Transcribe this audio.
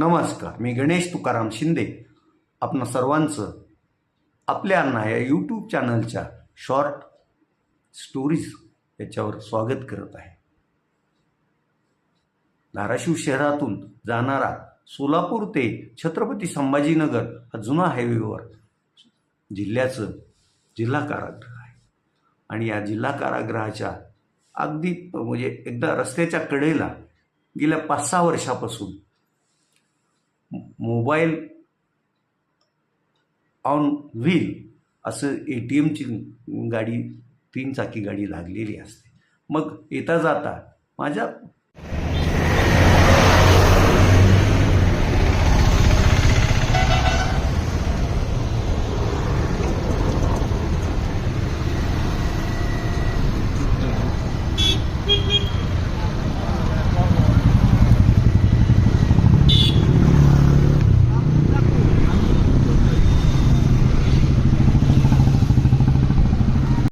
नमस्कार मी गणेश तुकाराम शिंदे. आपणा सर्वांचं आपल्या या यूट्यूब चॅनलच्या शॉर्ट स्टोरीज याच्यावर स्वागत करत आहे. धाराशिव शहरातून जाणारा सोलापूर ते छत्रपती संभाजीनगर हा जुना हायवेवर जिल्ह्याचं जिल्हा कारागृह आहे. आणि या जिल्हा कारागृहाच्या अगदी म्हणजे एकदा रस्त्याच्या कडेला गेल्या पाच सहा वर्षापासून मोबाईल ऑन व्हील असं ए टी एमची गाडी तीन चाकी गाडी लागलेली असते. मग येता जाता माझ्या